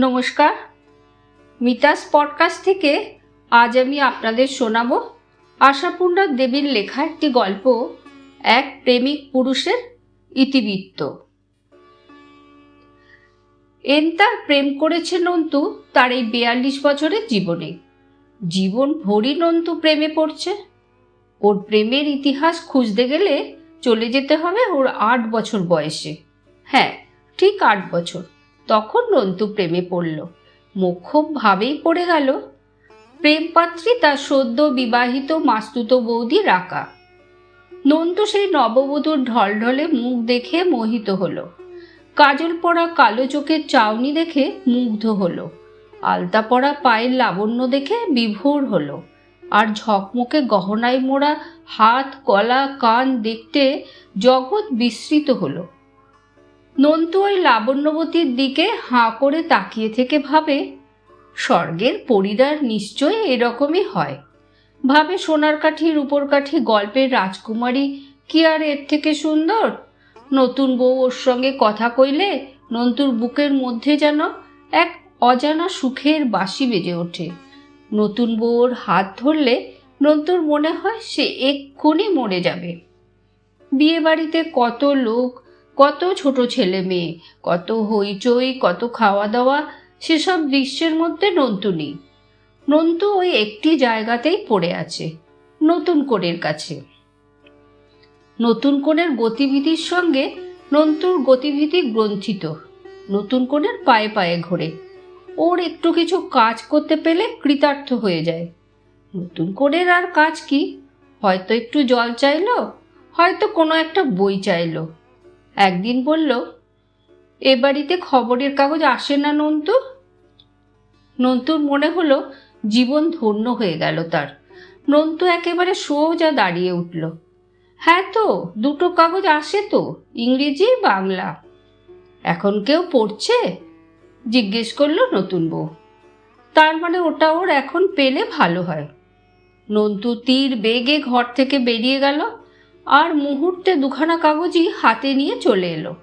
নমস্কার। মিতাস পডকাস্ট থেকে আজ আমি আপনাদের শোনাব আশাপূর্ণা দেবীর লেখা একটি গল্প, এক প্রেমিক পুরুষের ইতিবৃত্ত। এন্তার প্রেম করেছে নন্তু তার এই বেয়াল্লিশ বছরের জীবনে। জীবন ভরি নন্তু প্রেমে পড়ছে। ওর প্রেমের ইতিহাস খুঁজতে গেলে চলে যেতে হবে ওর আট বছর বয়সে। হ্যাঁ ঠিক আট বছর। তখন নন্তু প্রেমে পড়ল। ভাবেই পড়ে গেল। প্রেমপাত্রী তার সদ্য বিবাহিত মাস্তুত বৌদি রাকা নন্তু সেই নববধূর ঢলঢলে মুখ দেখে মোহিত হলো। কাজল পরা কালো চোখের চাউনি দেখে মুগ্ধ হলো। আলতা পরা পায়ের লাবণ্য দেখে বিভোর হলো। আর ঝকমকে গহনায় মোড়া হাত কলা কান দেখতে জগৎ বিস্মৃত হলো। নন্তু ওই লাবণ্যবতীর দিকে হাঁ করে তাকিয়ে থেকে ভাবে, স্বর্গের পরিবার নিশ্চয় এরকমই হয়। ভাবে সোনার কাঠি, রূপর কাঠি, গল্পের রাজকুমারী কি আর এর থেকে সুন্দর? নতুন বউ ওর সঙ্গে কথা কইলে নন্তুর বুকের মধ্যে যেন এক অজানা সুখের বাসি বেজে ওঠে। নতুন বউর হাত ধরলে নন্তুর মনে হয় সে এক্ষুনি মরে যাবে। বিয়ে বাড়িতে কত লোক কত ছোট ছেলে মেয়ে, কত হইচই, কত খাওয়া দাওয়া সেসব দৃশ্যের মধ্যে নন্তু নেই। নন্তু ওই একটি জায়গাতেই পড়ে আছে, নতুন কোণের কাছে। নতুন কোণের গতিবিধির সঙ্গে নন্তুর গতিবিধি গ্রন্থিত, নতুন কোণের পায়ে পায়ে ঘোরে। ওর একটু কিছু কাজ করতে পেলে কৃতার্থ হয়ে যায়। নতুন কোণের আর কাজ কি? হয়তো একটু জল চাইলো, হয়তো কোনো একটা বই চাইলো। একদিন বলল, এ বাড়িতে খবরের কাগজ আসে না নন্তু? নন্তুর মনে হলো জীবন ধন্য হয়ে গেল তার। নন্তু একেবারে সোজা দাঁড়িয়ে উঠল। হ্যাঁ তো, দুটো কাগজ আসে তো, ইংরেজি, বাংলা। এখন কেউ পড়ছে? জিজ্ঞেস করল নতুন বউ। তার মানে ওটা ওর এখন পেলে ভালো হয়। নন্তু তীর বেগে ঘর থেকে বেরিয়ে গেল। আর মুহূর্তে দুখানা কাগজই হাতে নিয়ে চলে এলো।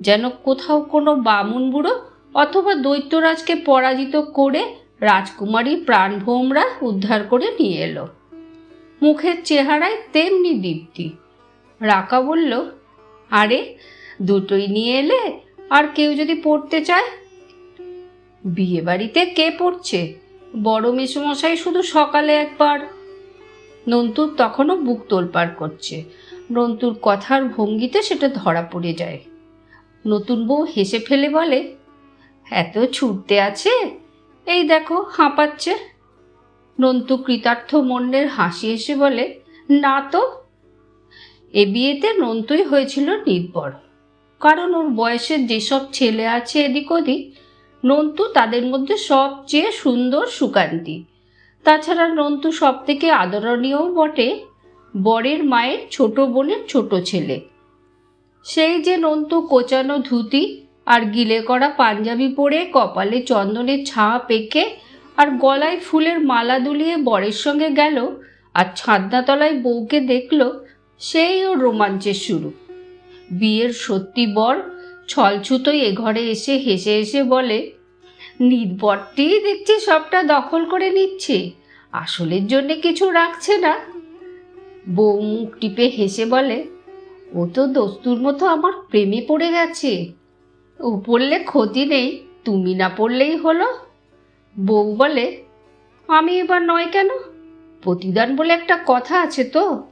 যেন কোথাও কোনো বামুন বুড়ো অথবা দৈত্যরাজকে পরাজিত করে রাজকুমারী প্রাণভোমরা উদ্ধার করে নিয়ে এলো। মুখের চেহারায় তেমনি দীপ্তি। রাকা বলল, আরে, দুটোই নিয়ে এলে আর কেউ যদি পড়তে চায়? বিয়ে বাড়িতে কে পড়ছে? বড় মেসোমশাই শুধু সকালে একবার। নন্তুর তখনও বুক তোলপাড় করছে। নন্তুর কথার ভঙ্গিতে সেটা ধরা পড়ে যায়। নতুন বউ হেসে ফেলে বলে, এত ছুটতে আছে? এই দেখো, হাঁপাচ্ছে। নন্তু কৃতার্থ মন্যের হাসি এসে বলে, না তো। এ বিয়েতে নন্তুই হয়েছিল নির্ভর কারণ ওর বয়সের যেসব ছেলে আছে এদিক ওদিক নন্তু তাদের মধ্যে সবচেয়ে সুন্দর সুকান্তি। তাছাড়া নন্তু সব থেকে আদরণীয়ও বটে। বরের মায়ের ছোট বোনের ছোট ছেলে। সেই যে নন্তু কোচানো ধুতি আর গিলে করা পাঞ্জাবি পরে কপালে চন্দনের ছাপ এঁকে আর গলায় ফুলের মালা দুলিয়ে বরের সঙ্গে গেল আর ছাদনাতলায় বউকে দেখল, সেই ওর রোমাঞ্চের শুরু। বিয়ের সত্যি বর ছলছুতোই এ ঘরে এসে হেসে এসে বলে নির্বরটি দেখছি সবটা দখল করে নিচ্ছে। আসলের জন্যে কিছু রাখছে না। বউ মুখ টিপে হেসে বলে, ও তো দস্তুর মতো আমার প্রেমে পড়ে গেছে। ও পড়লে ক্ষতি নেই, তুমি না পড়লেই হলো। বউ বলে, আমি এবার নয় কেন? প্রতিদান বলে একটা কথা আছে তো।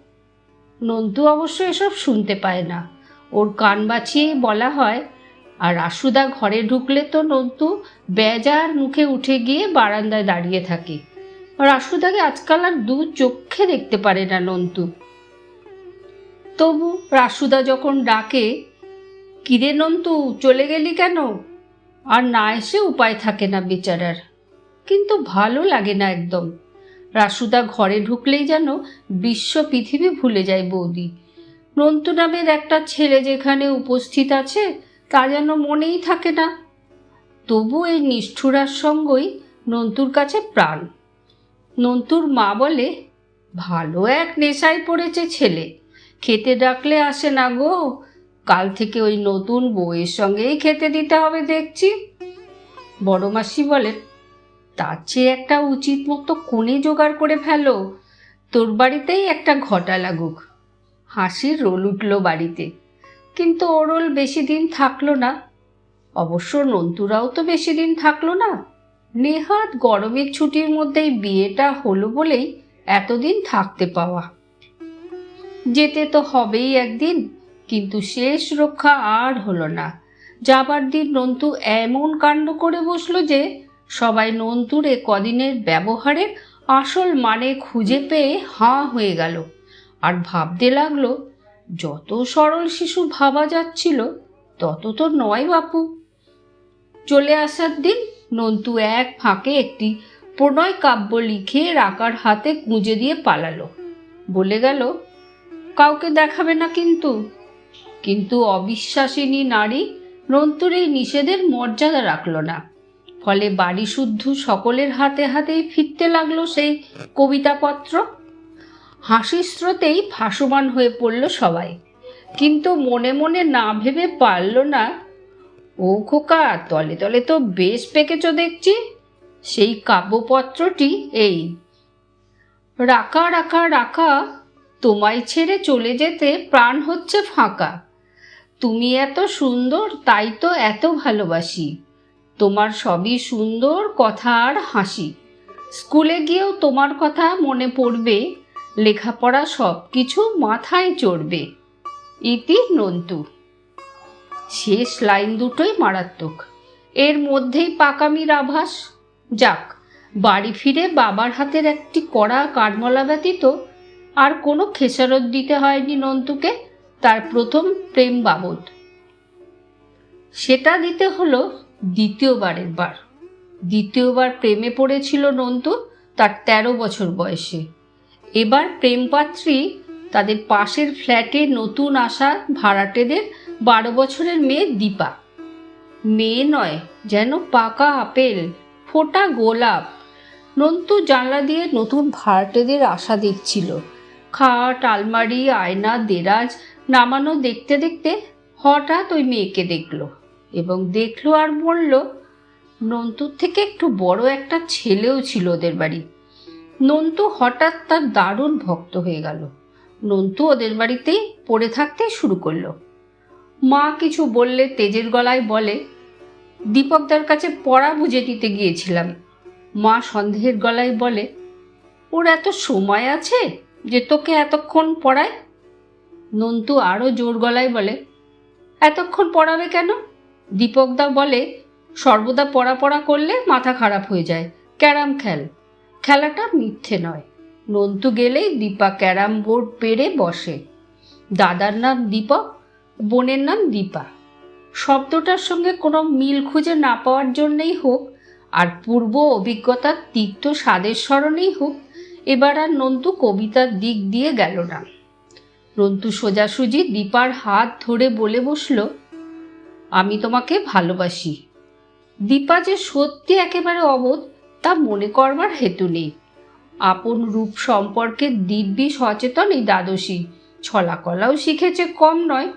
নন্তু অবশ্য এসব শুনতে পায় না। ওর কান বাঁচিয়েই বলা হয়, আর রাসুদা ঘরে ঢুকলে তো নন্তু বেজার মুখে উঠে গিয়ে বারান্দায় দাঁড়িয়ে থাকে। রাসুদাকে আজকাল আর দু চোখে দেখতে পারে না নন্তু তবু রাসুদা যখন ডাকে, কিরে নন্তু, চলে গেলি কেন? আর না এসে উপায় থাকে না বেচারার। কিন্তু ভালো লাগে না একদম। রাসুদা ঘরে ঢুকলেই যেন বিশ্ব পৃথিবী ভুলে যায় বৌদি। নন্তু নামের একটা ছেলে যেখানে উপস্থিত আছে, তা যেন মনেই থাকে না। তবু এই নিষ্ঠুরার সঙ্গই নন্তুর কাছে প্রাণ। নন্তুর মা বলে, ভালো এক নেশায় পড়েছে ছেলে। খেতে ডাকলে আসে না গো। কাল থেকে ওই নতুন বউয়ের সঙ্গেই খেতে দিতে হবে দেখছি। বড় মাসি বলেন তার চেয়ে একটা উচিত মতো কোণে জোগাড় করে ফেলো। তোর বাড়িতেই একটা ঘটা লাগুক। হাসির রোল উঠল বাড়িতে। কিন্তু ওরল বেশি দিন থাকল না। অবশ্য নন্তুরাও তো বেশি দিন থাকল না। নেহাত গরমের ছুটির মধ্যেই বিয়েটা হলো বলেই এতদিন থাকতে পাওয়া। যেতে তো হবেই একদিন, কিন্তু শেষ রক্ষা আর হলো না। যাবার দিন নন্তু এমন কাণ্ড করে বসল যে, সবাই নন্তুর কদিনের ব্যবহারের আসল মানে খুঁজে পেয়ে হাঁ হয়ে গেল। আর ভাবতে লাগল, যত সরল শিশু ভাবা যাচ্ছিল, তত তো নয় বাপু। চলে আসার দিন নন্তু এক ফাঁকে একটি প্রণয় কাব্য লিখে রাকার হাতে গুঁজে দিয়ে পালালো। বলে গেল, কাউকে দেখাবে না কিন্তু। কিন্তু অবিশ্বাসিনী নারী নন্তুর এই নিষেধের মর্যাদা রাখল না। ফলে বাড়ি শুদ্ধ সকলের হাতে হাতেই ফিরতে লাগল সেই কবিতাপত্র। হাসির স্রোতেই ভাসমান হয়ে পড়ল সবাই। কিন্তু মনে মনে না ভেবে পারল না ও খোকা তলে তলে তো বেশ পেকেছ দেখছি। সেই কাব্যপত্রটি এই। রাখা রাখা রাখা, তোমায় ছেড়ে চলে যেতে প্রাণ হচ্ছে ফাঁকা। তুমি এত সুন্দর, তাই তো এত ভালোবাসি। তোমার সবই সুন্দর কথা আর হাসি। স্কুলে গিয়েও তোমার কথা মনে পড়বে, লেখাপড়া সব কিছু মাথায় চড়বে। ইতি নন্তু। শেষ লাইন দুটোই মারাত্মক। এর মধ্যেই পাকামির আভাস যাক, বাড়ি ফিরে বাবার হাতের একটি কড়া কাঠমলা ব্যতীত আর কোনো খেসারত দিতে হয়নি নন্তুকে তার প্রথম প্রেম বাবদ। সেটা দিতে হলো দ্বিতীয়বারের বার। দ্বিতীয়বার প্রেমে পড়েছিল নন্তু তার তেরো বছর বয়সে। এবার প্রেমপাত্রী তাদের পাশের ফ্ল্যাটে নতুন আসা ভাড়াটেদের বারো বছরের মেয়ে দীপা। মেয়ে নয়, যেন পাকা আপেল, ফোটা গোলাপ। নন্তু জানলা দিয়ে নতুন ভাড়াটেদের আশা দেখছিল। খাট, আলমারি, আয়না, দেরাজ নামানো দেখতে দেখতে হঠাৎ ওই মেয়েকে দেখল এবং দেখল আর বলল, নন্তুর থেকে একটু বড় একটা ছেলেও ছিল ওদের বাড়ি। নন্তু হঠাৎ তার দারুণ ভক্ত হয়ে গেল। নন্তু ওদের বাড়িতেই পড়ে থাকতে শুরু করল। মা কিছু বললে তেজের গলায় বলে, দীপকদার কাছে পড়া বুঝে দিতে গিয়েছিলাম। মা সন্দেহের গলায় বলে, ওর এত সময় আছে যে তোকে এতক্ষণ পড়ায়? নন্তু আরও জোর গলায় বলে, এতক্ষণ পড়াবে কেন? দীপকদা বলে, সর্বদা পড়া পড়া করলে মাথা খারাপ হয়ে যায়। ক্যারাম খেল। খেলাটা মিথ্যে নয়। নন্তু গেলেই দীপা ক্যারাম বোর্ড পেরে বসে। দাদার নাম দীপক বোনের নাম দীপা। শব্দটার সঙ্গে কোনো মিল খুঁজে না পাওয়ার জন্যেই হোক, আর পূর্ব অভিজ্ঞতার তিক্ত স্বাদের স্মরণেই হোক, এবার আর নন্তু কবিতার দিক দিয়ে গেল না। নন্তু সোজাসুজি দীপার হাত ধরে বলে বসল, আমি তোমাকে ভালোবাসি। দীপা যে সত্যি একেবারে অবোধ, তা মনে করবার হেতু নেই। আপন রূপ সম্পর্কে দিব্যি সচেতন এই দ্বাদশী, ছলাকলাও শিখেছে কম নয়।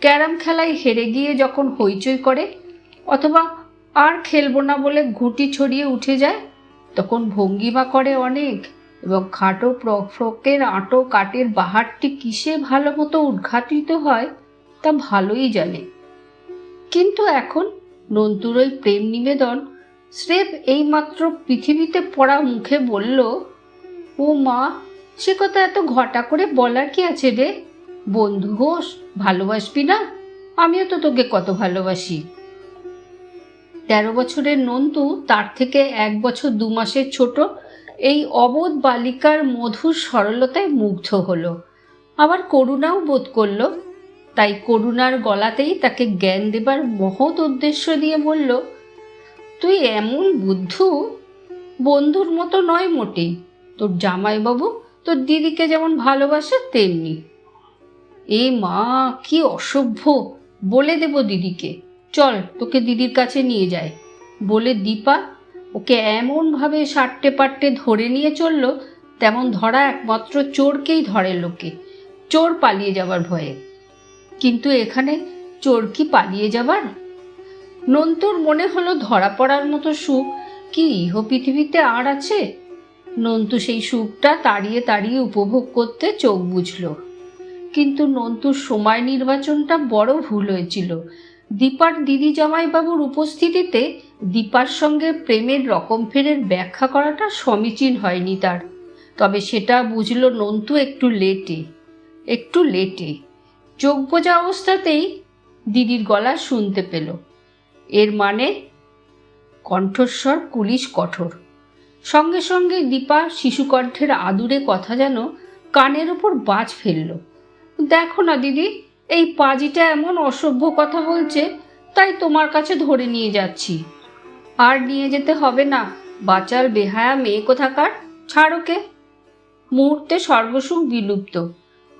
ক্যারাম খেলায় হেরে গিয়ে যখন হইচই করে, অথবা আর খেলব না বলে ঘুঁটি ছড়িয়ে উঠে যায়, তখন ভঙ্গিমা করে অনেক এবং খাটো ফ্রকের আঁটো কাটের বাহারটি কিসে ভালো মতো উদ্ঘাটিত হয় তা ভালোই জানে। কিন্তু এখন নন্তুর ওই প্রেম নিবেদন স্রেফ এইমাত্র পৃথিবীতে পড়া মুখে বলল, ও মা, সে কথা এত ঘটা করে বলার কি আছে রে? বন্ধু হোস, ভালোবাসবি না? আমিও তো তোকে কত ভালোবাসি। তেরো বছরের নন্তু, তার থেকে এক বছর দু মাসের ছোট, এই অবোধ বালিকার মধুর সরলতায় মুগ্ধ হলো। আবার করুণাও বোধ করল। তাই করুণার গলাতেই তাকে জ্ঞান দেবার মহৎ উদ্দেশ্য দিয়ে বলল, তুই এমন বুদ্ধু, বন্ধুর মতো নয় মোটেই তোর জামাইবাবু তোর দিদিকে যেমন ভালোবাসে, তেমনি। এ মা, কি অসভ্য। বলে দেব দিদিকে। চল, তোকে দিদির কাছে নিয়ে যায় বলে দীপা ওকে এমনভাবে সাট্টে পাট্টে ধরে নিয়ে চলল, তেমন ধরা একমাত্র চোরকেই ধরে লোকে। চোর পালিয়ে যাবার ভয়ে। কিন্তু এখানে চোর কি পালিয়ে যাবার? নন্তুর মনে হলো ধরা পড়ার মতো সুখ, কি ইহ পৃথিবীতে আর আছে? নন্তু সেই সুখটা তাড়িয়ে তাড়িয়ে উপভোগ করতে চোখ বুঝল কিন্তু নন্তুর সময় নির্বাচনটা বড় ভুল হয়েছিল। দীপার দিদি জামাইবাবুর উপস্থিতিতে দীপার সঙ্গে প্রেমের রকম ফেরের ব্যাখ্যা করাটা সমীচীন হয়নি তার। তবে সেটা বুঝল নন্তু একটু লেটে একটু লেটে। চোখ বোঝা অবস্থাতেই দিদির গলা শুনতে পেল। এর মানে কণ্ঠস্বর কুলিশ কঠোর। সঙ্গে সঙ্গে দীপা শিশুকণ্ঠের আদুরে কথা যেন কানের ওপর বাজ ফেলল। দেখো না দিদি, এই পাজিটা এমন অসভ্য কথা বলছে, তাই তোমার কাছে ধরে নিয়ে যাচ্ছি। আর নিয়ে যেতে হবে না বাচাল বেহায়া মেয়ে কোথাকার? ছাড়োকে মুহূর্তে সর্বসুখ বিলুপ্ত।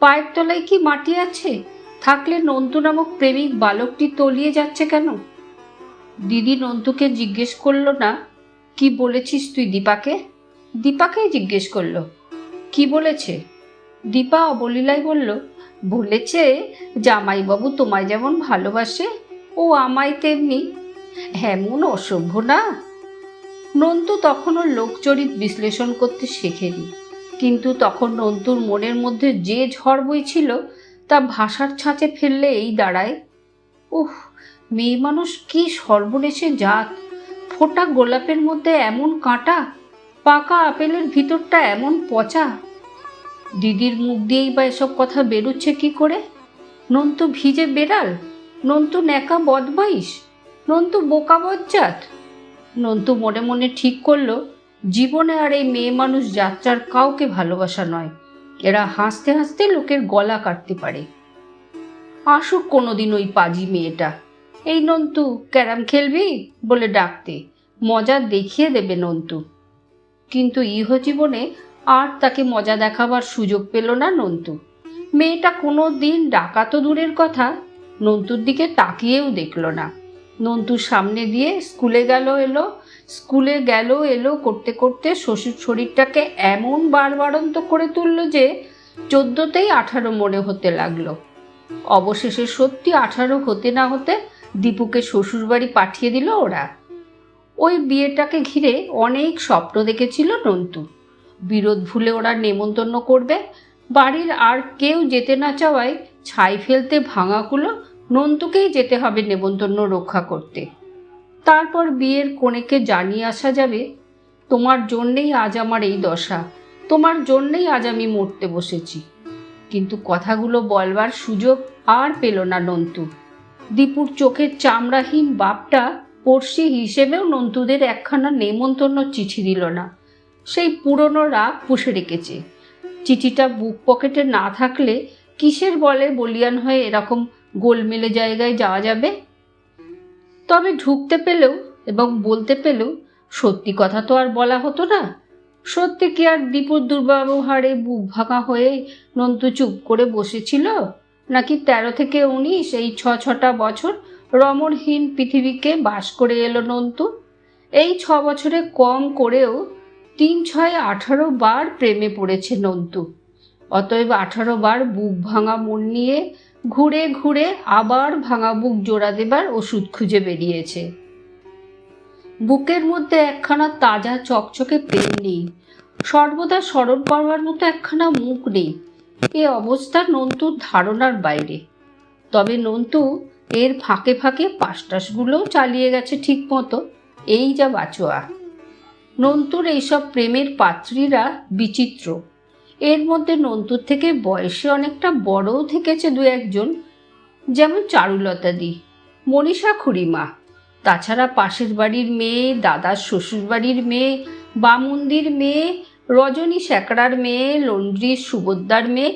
পায়ের তলায় কি মাটি আছে? থাকলে নন্তু নামক প্রেমিক বালকটি তলিয়ে যাচ্ছে কেন? দিদি নন্তুকে জিজ্ঞেস করল না, কি বলেছিস তুই দীপাকে? দীপাকেই জিজ্ঞেস করল, কি বলেছে? দীপা অবলীলায় বলল বলেছে, জামাইবাবু তোমায় যেমন ভালোবাসে, ও আমায় তেমনি। এমন অসভ্য না? নন্তু তখনও লোকচরিত বিশ্লেষণ করতে শেখেনি। কিন্তু তখন নন্তুর মনের মধ্যে যে ঝড় বইছিল তা ভাষার ছাঁচে ফেললে এই দাঁড়ায়। উহ মেয়ে মানুষ কি সর্বনেশে জাত! ফোটা গোলাপের মধ্যে এমন কাঁটা, পাকা আপেলের ভিতরটা এমন পচা! দিদির মুখ দিয়েই বা এসব কথা বেরোচ্ছে কি করে? নন্তু ভিজে বেড়াল? নন্তু ন্যাকা বদমাইশ? নন্তু বোকা বজ্জাত? নন্তু মনে মনে ঠিক করল, জীবনে আর এই মেয়ে মানুষ যাত্রার কাউকে ভালোবাসা নয়। এরা হাসতে হাসতে লোকের গলা কাটতে পারে। আসুক কোনোদিন ওই পাজি মেয়েটা। এই নন্তু, ক্যারাম খেলবি? বলে ডাকতে। মজা দেখিয়ে দেবে নন্তু। কিন্তু ইহ জীবনে আর তাকে মজা দেখাবার সুযোগ পেল না নন্তু। মেয়েটা কোনো দিন ডাকা তো দূরের কথা নন্তুর দিকে তাকিয়েও দেখল না। নন্তুর সামনে দিয়ে স্কুলে গেল এলো, স্কুলে গেল এলো করতে করতে শ্বশুর শরীরটাকে এমন বারবারন্ত করে তুলল যে চোদ্দতেই আঠারো মনে হতে লাগল। অবশেষে সত্যি আঠারো হতে না হতে দীপুকে শ্বশুরবাড়ি পাঠিয়ে দিল ওরা। ওই বিয়েটাকে ঘিরে অনেক স্বপ্ন দেখেছিল নন্তু। বিরোধ ভুলে ওরা নেমন্তন্ন করবে। বাড়ির আর কেউ যেতে না চাওয়ায় ছাই ফেলতে ভাঙাগুলো নন্তুকেই যেতে হবে নেমন্তন্ন রক্ষা করতে। তারপর বিয়ের কনেকে জানিয়ে আসা যাবে, তোমার জন্যেই আজ আমার এই দশা, তোমার জন্যেই আজ আমি মরতে বসেছি। কিন্তু কথাগুলো বলবার সুযোগ আর পেল না নন্তু। দীপুর চোখের চামড়াহীন বাপটা পড়শি হিসেবেও নন্তুদের একখানা নেমন্তন্ন চিঠি দিল না। সেই পুরনো রাগ পুষে রেখেছে। চিঠিটা বুক পকেটে না থাকলে কিসের বলে বলিয়ান হয়ে এরকম গোলমেলে জায়গায় যাওয়া যাবে? তবে ঢুকতে পেলেও এবং বলতে পেলেও সত্যি কথা তো আর বলা হতো না। সত্যি কি আর দীপুর দুর্ব্যবহারে বুক ভাঙা হয়ে নন্তু চুপ করে বসেছিল? নাকি তেরো থেকে উনিশ এই ছ ছটা বছর রমণহীন পৃথিবীকে বাস করে এলো নন্তু? এই ছ বছরে কম করেও তিন ছয় আঠারো বার প্রেমে পড়েছে নন্তু। অতএব আঠারো বার বুক ভাঙা মন নিয়ে ঘুরে ঘুরে আবার ভাঙা বুক জোড়া দেবার ওষুধ খুঁজে বেরিয়েছে। বুকের মধ্যে একখানা তাজা চকচকে প্রেম নেই। সর্বদা স্মরণ করবার মতো একখানা মুখ নেই। এ অবস্থা নন্তুর ধারণার বাইরে। তবে নন্তু এর ফাঁকে ফাঁকে পাশটাশগুলোও চালিয়ে গেছে ঠিক মতো এই যা বাচোয়া। নন্তুর এইসব প্রেমের পাত্রীরা বিচিত্র। এর মধ্যে নন্তুর থেকে বয়সে অনেকটা বড়ও থেকেছে দু একজন, যেমন চারুলতা দি, মনীষা খুড়িমা। তাছাড়া পাশের বাড়ির মেয়ে, দাদার শ্বশুর বাড়ির মেয়ে, বামুন্দির মেয়ে, রজনী স্যাকড়ার মেয়ে, লন্ড্রির সুবোদ্দার মেয়ে,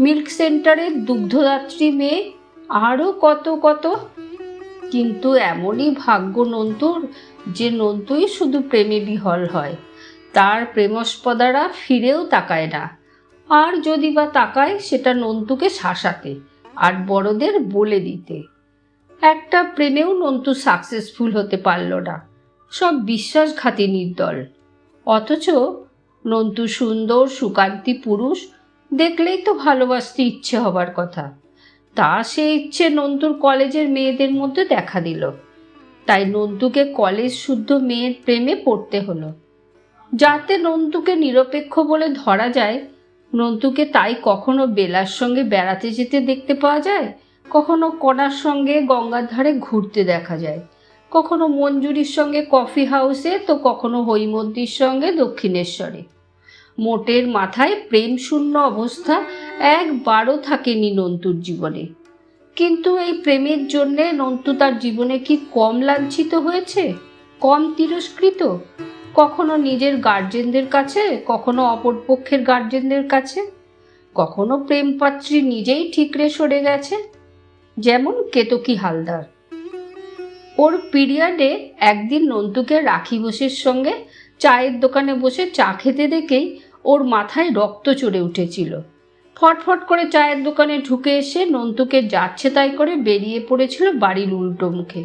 মিল্ক সেন্টারের দুগ্ধদাত্রী মেয়ে, আরও কত কত। কিন্তু এমনই ভাগ্য নন্তুর যে নন্তুই শুধু প্রেমে বিহল হয়, তার প্রেমস্পদারা ফিরেও তাকায় না। আর যদি বা তাকায়, সেটা নন্তুকে শাসাতে আর বড়দের বলে দিতে। একটা প্রেমেও নন্তু সাকসেসফুল হতে পারল না। সব বিশ্বাসঘাতী নির্দল। অথচ নন্তু সুন্দর, সুকান্তি পুরুষ, দেখলেই তো ভালোবাসতে ইচ্ছে হবার কথা। তা সে ইচ্ছে নন্তুর কলেজের মেয়েদের মধ্যে দেখা দিল। তাই নন্দুকে কলেজ শুদ্ধ মেয়ের প্রেমে পড়তে হলো। যাতে নন্দুকে নিরপেক্ষ বলে ধরা যায় নন্তুকে তাই কখনো বেলার সঙ্গে বেড়াতে যেতে দেখতে পাওয়া যায়, কখনো কণার সঙ্গে গঙ্গার ধারে ঘুরতে দেখা যায়, কখনো মঞ্জুরির সঙ্গে কফি হাউসে তো কখনো হৈমন্তীর সঙ্গে দক্ষিণেশ্বরে। মোটের মাথায় প্রেম শূন্য অবস্থা একবারও থাকেনি নন্তুর জীবনে। কিন্তু এই প্রেমের জন্যে নন্তু তার জীবনে কি কম লাঞ্ছিত হয়েছে? কম তিরস্কৃত? কখনো নিজের গার্জেনদের কাছে? কখনো অপরপক্ষের গার্জেনদের কাছে? কখনো প্রেমপাত্রী নিজেই ঠিকরে সরে গেছে? যেমন কেতকী হালদার। ওর পিরিয়ডে একদিন নন্তুকে রাখি ঘোষের সঙ্গে চায়ের দোকানে বসে চা খেতে দেখেই ওর মাথায় রক্ত চড়ে উঠেছিল। ফটফট করে চায়ের দোকানে ঢুকে এসে নন্তুকে যাচ্ছে তাই করে বেরিয়ে পড়েছিল বাড়ির উল্টো মুখে।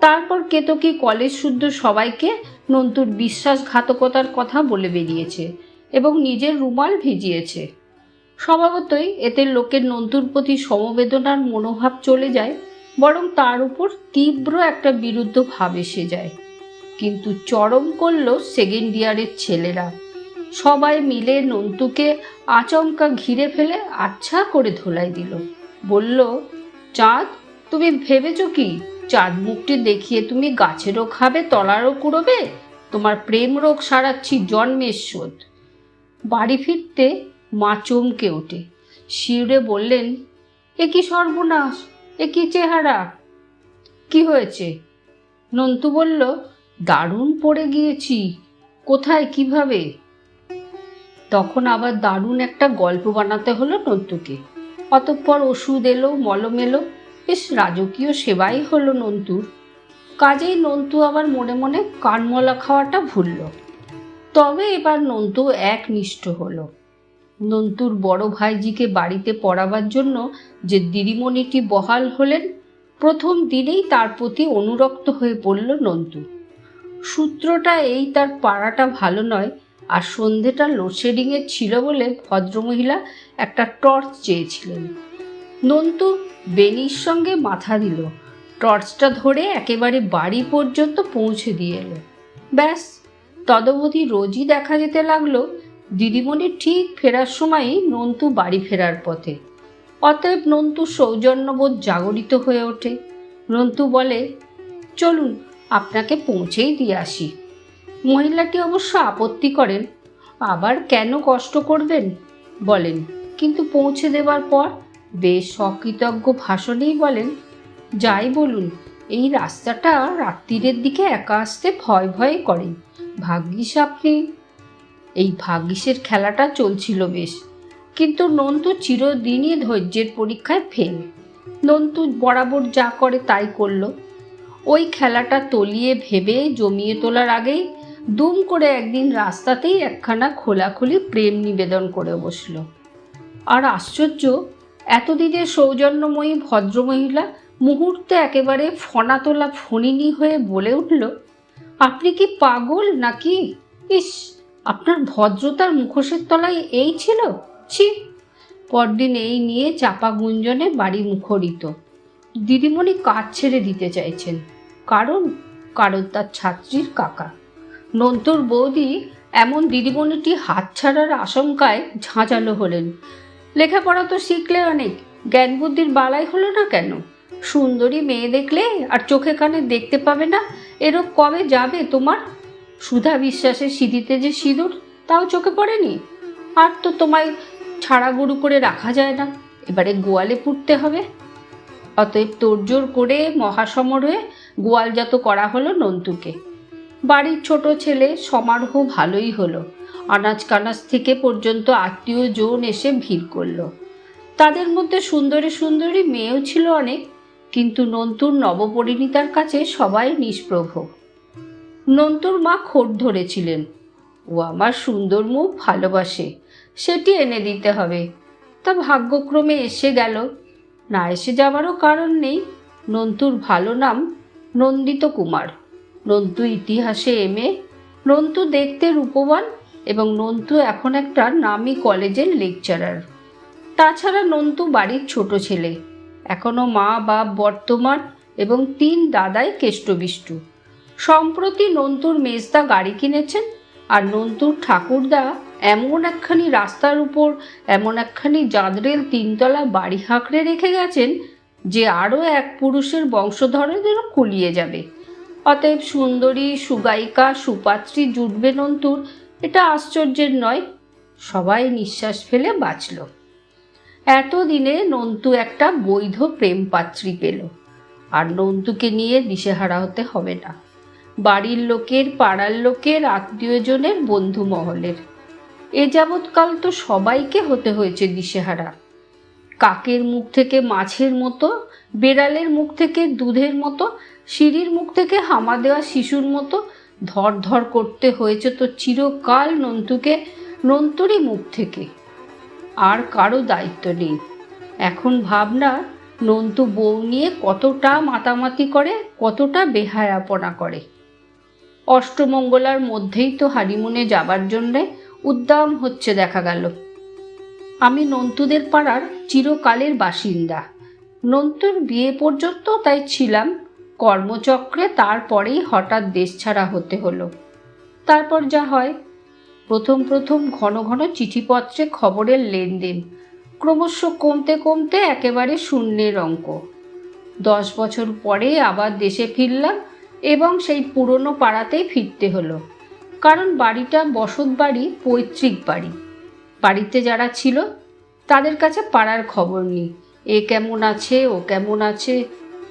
তারপর কেতকী কলেজ শুদ্ধ সবাইকে নন্তুর বিশ্বাসঘাতকতার কথা বলে বেরিয়েছে এবং নিজের রুমাল ভিজিয়েছে। স্বভাবতই এতে লোকের নন্তুর প্রতি সমবেদনার মনোভাব চলে যায়, বরং তার উপর তীব্র একটা বিরুদ্ধ ভাব এসে যায়। কিন্তু চরম করল সেকেন্ড ইয়ারের ছেলেরা। সবাই মিলে নন্তুকে আচমকা ঘিরে ফেলে আচ্ছা করে ধোলাই দিল। বলল, চাঁদ, তুমি ভেবেছ কি? চাঁদ মুখটি দেখিয়ে তুমি গাছেরও খাবে তলারও কুড়োবে? তোমার প্রেম রোগ সারাচ্ছি জন্মের শোধ বাড়ি ফিরতে মা চমকে ওঠে। শিউরে বললেন, এ কি সর্বনাশ, এ কি চেহারা, কি হয়েছে? নন্তু বলল, দারুণ পড়ে গিয়েছি, কোথায়, কীভাবে? তখন আবার দারুণ একটা গল্প বানাতে হলো নন্তুকে। অতঃপর ওষুধ এলো, মলম এলো, বেশ রাজকীয় সেবাই হলো নন্তুর। কাজেই নন্তু আবার মনে মনে কানমলা খাওয়াটা ভুলল। তবে এবার নন্তু একনিষ্ঠ হলো। নন্তুর বড় ভাইজিকে বাড়িতে পড়াবার জন্য যে দিদিমণিটি বহাল হলেন, প্রথম দিনেই তার প্রতি অনুরক্ত হয়ে পড়ল নন্তু। সূত্রটা এই তার পাড়াটা ভালো নয় আর সন্ধেটা লোডশেডিংয়ের ছিল বলে ভদ্রমহিলা একটা টর্চ চেয়েছিলেন। নন্তু বেনির সঙ্গে মাথা দিল। টর্চটা ধরে একেবারে বাড়ি পর্যন্ত পৌঁছে দিয়ে এলো। ব্যাস, তদবধি রোজই দেখা যেতে লাগল, দিদিমণি ঠিক ফেরার সময়ই নন্তু বাড়ি ফেরার পথে। অতএব নন্তু সৌজন্যবোধ জাগরিত হয়ে ওঠে। নন্তু বলে, চলুন, আপনাকে পৌঁছেই দিয়ে আসি। মহিলাটি অবশ্য আপত্তি করেন। আবার কেন কষ্ট করবেন? বলেন, কিন্তু পৌঁছে দেবার পর বেশ অকৃতজ্ঞ ভাষণেই বলেন, যাই বলুন, এই রাস্তাটা রাত্রিরের দিকে একা আসতে ভয় ভয় করেন ভাগ্যিস আপনি এই ভাগ্যিসের খেলাটা চলছিল বেশ, কিন্তু নন্তু চিরদিনই ধৈর্যের পরীক্ষায় ফেল। নন্তু বরাবর যা করে তাই করল। ওই খেলাটা তলিয়ে ভেবে জমিয়ে তোলার আগেই দুম করে একদিন রাস্তাতেই একখানা খোলাখুলি প্রেম নিবেদন করে বসল। আর আশ্চর্য, এতদিনের সৌজন্যময়ী ভদ্রমহিলা মুহূর্তে একেবারে ফনা তোলা ফণিনী হয়ে বলে উঠল, আপনি কি পাগল নাকি? ইস, আপনার ভদ্রতার মুখোশের তলায় এই ছিল? ছি! পরদিন এই নিয়ে চাপা গুঞ্জনে বাড়ি মুখরিত। দিদিমণি কাজ ছেড়ে দিতে চাইছেন। কারণ কারণ তার ছাত্রীর কাকা। নন্তুর বৌদি এমন দিদিমণিটি হাত ছাড়ার আশঙ্কায় ঝাঁঝালো হলেন। লেখাপড়া তো শিখলে অনেক, জ্ঞান বুদ্ধির বালাই হলো না কেন? সুন্দরী মেয়ে দেখলে আর চোখে কানে দেখতে পাবে না, এরূপ কবে যাবে তোমার? সুধা বিশ্বাসের সিঁথিতে যে সিঁদুর, তাও চোখে পড়েনি? আর তো তোমায় ছাড়া গরু করে রাখা যায় না, এবারে গোয়ালে পুড়তে হবে। অতএব তোড়জোড় করে মহাসমরে গোয়ালজাত করা হলো নন্তুকে। বাড়ির ছোট ছেলে সমারোহ ভালোই হলো। আনাজ কানাজ থেকে পর্যন্ত আত্মীয় জন এসে ভিড় করল। তাদের মধ্যে সুন্দরী সুন্দরী মেয়েও ছিল অনেক, কিন্তু নন্তুর নবপরিণীতার কাছে সবাই নিষ্প্রভ। নন্তুর মা খোট ধরেছিলেন, ও আমার সুন্দর মুখ ভালোবাসে, সেটি এনে দিতে হবে। তা ভাগ্যক্রমে এসে গেল। না এসে যাবারও কারণ নেই। নন্তুর ভালো নাম নন্দিত কুমার। নন্তু ইতিহাসে এম এ। নন্তু দেখতে রূপবান এবং নন্তু এখন একটা নামি কলেজের লেকচারার। তাছাড়া নন্তু বাড়ির ছোট ছেলে। এখনও মা, বাপ, বর্তমান এবং তিন দাদাই কেষ্টবিষ্টু। সম্প্রতি নন্তুর মেজদা গাড়ি কিনেছেন আর নন্তুর ঠাকুরদা এমন একখানি রাস্তার উপর, এমন একখানি জাঁদরেল তিনতলা বাড়ি হাঁকড়ে রেখে গেছেন যে আরও এক পুরুষের বংশধরদেরও কুলিয়ে যাবে। অতএব সুন্দরী, সুগায়িকা, সুপাত্রী জুটবে নন্তুর, এটা আশ্চর্যের নয়, সবাই নিঃশ্বাস ফেলে বাঁচল। এতদিনে নন্তু একটা বৈধ প্রেম পাত্রী পেল, আর নন্তুকে নিয়ে দিশেহারা হতে হবে না। বাড়ির লোকের, পাড়ার লোকের, আত্মীয়জনের বন্ধু মহলের এ যাবৎকাল তো সবাইকে হতে হয়েছে দিশেহারা। কাকের মুখ থেকে মাছের মতো, বেড়ালের মুখ থেকে দুধের মতো, সিঁড়ির মুখ থেকে হামা দেওয়া শিশুর মতো ধর ধর করতে হয়েছে তো চিরকাল নন্তুকে নন্তুরই মুখ থেকে। আর কারও দায়িত্ব নেই। এখন ভাবনা, নন্তু বউ নিয়ে কতটা মাতামাতি করে, কতটা বেহায়াপনা করে। অষ্টমঙ্গলার মধ্যেই তো হানিমুনে যাবার জন্যে উদ্দাম হচ্ছে দেখা গেল। আমি নন্তুদের পাড়ার চিরকালের বাসিন্দা। নন্তুর বিয়ে পর্যন্ত তাই ছিলাম। কর্মচক্রে তারপরেই হঠাৎ দেশ ছাড়া হতে হলো। তারপর যা হয়। প্রথম প্রথম ঘন ঘন চিঠিপত্রে খবরের লেনদেন। ক্রমশ কমতে কমতে একেবারে শূন্যের অঙ্ক। দশ বছর পরে আবার দেশে ফিরলাম এবং সেই পুরনো পাড়াতেই ফিরতে হলো। কারণ বাড়িটা বসত বাড়ি পৈতৃক বাড়ি। বাড়িতে যারা ছিল, তাদের কাছে পাড়ার খবর নেই এ কেমন আছে, ও কেমন আছে,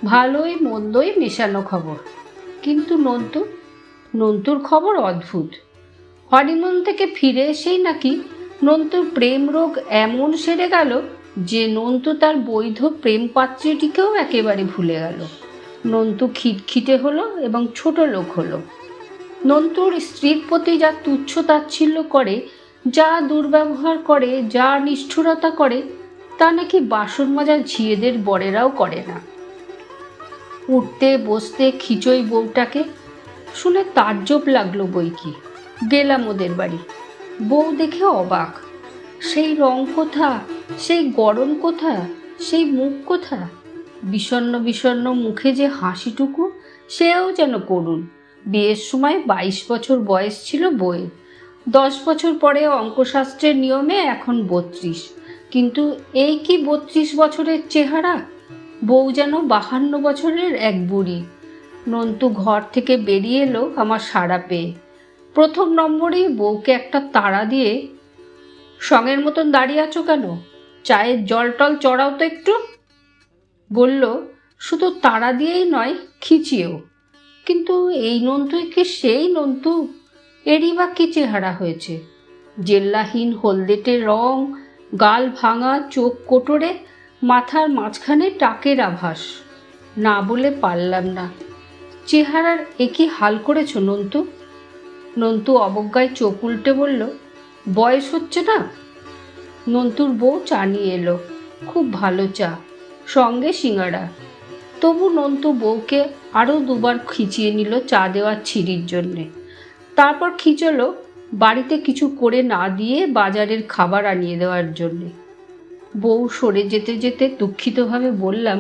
ভালোই মন্দই মেশানো খবর। কিন্তু নন্তু, নন্তুর খবর অদ্ভুত। হনিমুন থেকে ফিরে এসেই নাকি নন্তুর প্রেম রোগ এমন সেরে গেল যে নন্তু তার বৈধ প্রেম পাত্রীটিকেও একেবারে ভুলে গেল। নন্তু খিটখিটে হলো এবং ছোট লোক হলো। নন্তুর স্ত্রীর প্রতি যা তুচ্ছ তাচ্ছিল্য করে যা দুর্ব্যবহার করে, যা নিষ্ঠুরতা করে, তা নাকি বাসন মাজার ঝিয়েদের বরেরাও করে না। উঠতে, বসতে খিচই বউটাকে শুনে তাজ্জব লাগল বই কি গেলাম ওদের বাড়ি। বউ দেখে অবাক। সেই রং কোথা, সেই গরম কোথা, সেই মুখ কোথা? বিষণ্ণ বিষণ্ন মুখে যে হাসিটুকু, সেও যেন করুন বিয়ের সময় বাইশ বছর বয়স ছিল বইয়ের দশ বছর পরে অঙ্কশাস্ত্রের নিয়মে এখন বত্রিশ। কিন্তু এই কি বত্রিশ বছরের চেহারা? বউ যেন বাহান্ন বছরের এক বুড়ি। নন্তু ঘর থেকে বেরিয়ে এলো আমার সাড়া পেয়ে। প্রথম নম্বরেই বউকে একটা তাড়া দিয়ে, সঙ্গের মতন দাঁড়িয়ে আছো কেন? চায়ের জল টল চড়াও তো একটু। বলল, শুধু তাড়া দিয়েই নয়, খিচিয়েও। কিন্তু এই নন্তুই কি সেই নন্তু? এরই বা কি চেহারা হয়েছে? জেল্লাহীন হলদেটে রং, গাল ভাঙা, চোখ কোটরে, মাথার মাঝখানে টাকের আভাস। না বলে পারলাম না। চেহারার একই হাল করেছ, নন্তু? নন্তু অবজ্ঞায় চোখ উল্টে বলল, বয়স হচ্ছে না? নন্তুর বউ চা নিয়ে এলো। খুব ভালো চা, সঙ্গে সিঙ্গাড়া। তবু নন্তু বউকে আরও দুবার খিচিয়ে নিল চা দেওয়ার ছিঁড়ির জন্যে। তারপর খিচলো বাড়িতে কিছু করে না দিয়ে বাজারের খাবার আনিয়ে দেওয়ার জন্যে। বউ সরে যেতে যেতে দুঃখিতভাবে বললাম,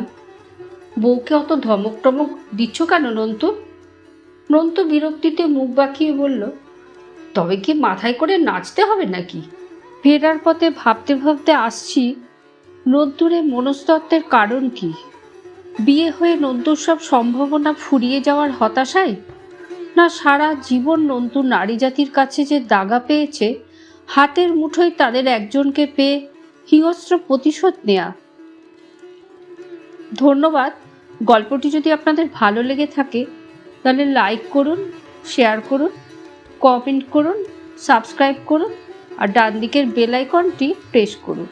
বউকে অত ধমক টমক দিচ্ছ কেন নন্তু? নন্তু বিরক্তিতে মুখ বাঁকিয়ে বলল, তবে কি মাথায় করে নাচতে হবে নাকি? ফেরার পথে ভাবতে ভাবতে আসছি, নন্তুরে মনস্তত্ত্বের কারণ কি? বিয়ে হয়ে নন্তুর সব সম্ভাবনা ফুরিয়ে যাওয়ার হতাশায় না সারা জীবন নন্তু নারী জাতির কাছে যে দাগা পেয়েছে, হাতের মুঠোয় তাদের একজনকে পেয়ে হিংস্র প্রতিশোধ নেয়া। ধন্যবাদ। গল্পটি যদি আপনাদের ভালো লেগে থাকে, তাহলে লাইক করুন, শেয়ার করুন, কমেন্ট করুন, সাবস্ক্রাইব করুন, আর ডান দিকের বেল আইকনটি প্রেস করুন।